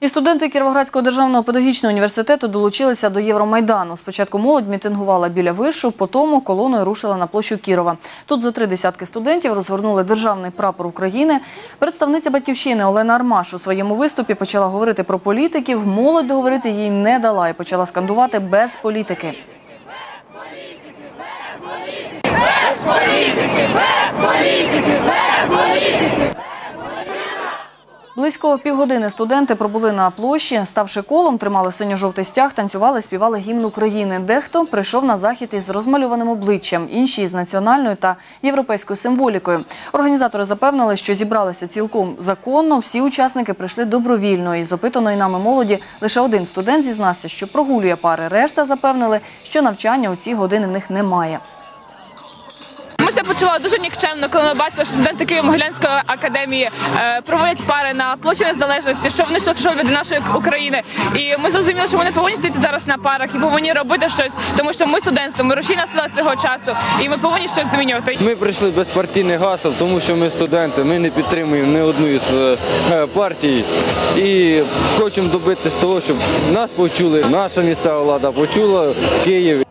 І студенти Кіровоградського державного педагогічного університету долучилися до Євромайдану. Спочатку молодь мітингувала біля вишу, потім колоною рушила на площу Кірова. Тут за три десятки студентів розгорнули державний прапор України. Представниця батьківщини Олена Армаш у своєму виступі почала говорити про політиків. Молодь договорити їй не дала і почала скандувати без політики. Близько півгодини студенти пробули на площі, ставши колом, тримали синьо-жовтий стяг, танцювали, співали гімн України. Дехто прийшов на захід із розмальованим обличчям, інші з національною та європейською символікою. Організатори запевнили, що зібралися цілком законно. Всі учасники прийшли добровільно. Із опитаної нами молоді лише один студент зізнався, що прогулює пари. Решта запевнили, що навчання у ці години в них немає. Ми себе почували дуже нікчемно, коли ми бачили, що студенти Києво-Могилянської академії е, проводять пари на площі незалежності, що вони щось роблять для нашої України. І ми зрозуміли, що вони повинні сидіти зараз на парах і повинні робити щось, тому що ми студентство, ми рушійна сила цього часу, і ми повинні щось змінювати. Ми прийшли без партійних гасел, тому що ми студенти, ми не підтримуємо ні одну із е, партій і хочемо добитися того, щоб нас почули, наша місцева влада почула Київ.